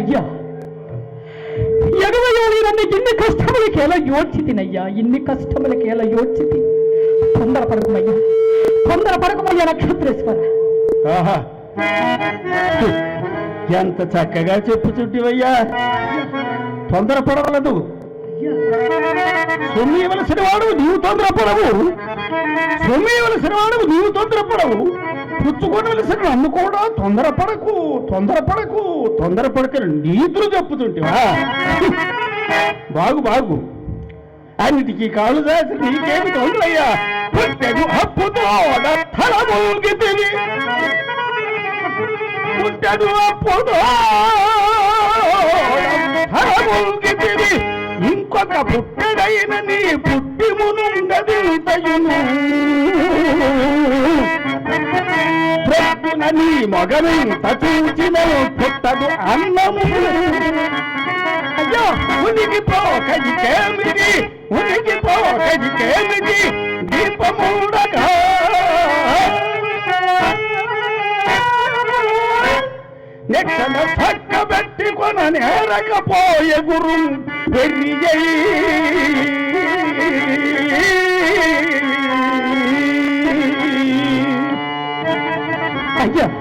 అయ్యా ఏళ్ళు నన్ను ఇన్ని కష్టములకేలా యోడ్చితినయ్యా ఇన్ని కష్టములకేలా యోడ్చితి తొందర పడకమయ్యా తొందర పడకమయ్యా నక్షత్రేశ్వర. ఆహా ఎంత చక్కగా చెప్పుచుంటివయ్యా తొందరపడవలదు. సొమ్ము ఇవ్వలసిన వాడు నీవు తొందరపడవు. సొమ్ము ఇవ్వలసిన వాడు నీవు తొందరపడవు. పుచ్చుకోవలసిన నన్ను కూడా తొందరపడకు తొందరపడకు తొందరపడక నీతులు చెప్పుతుంటివా బాగు బాగు. అన్నిటికీ కాళ్ళు దాసి నీకేమి తొందరయ్యా? పుట్టెడు అప్పుతో తలమూగితివి పుట్టెడు అప్పుతో తలమూగితివి ఇంకొక పుట్టెడైన నీ పుట్టి మునుండది నీ మగనింత చూచిన పుట్టదు అన్నము. అయ్యో ఉనికి పోకదికేమిది ఉనికి పోకదికేమిది దీపమూడగా. నెక్కన చక్క పెట్టుకొన నేరకపోయే గురు వెర్రియై 哎呀！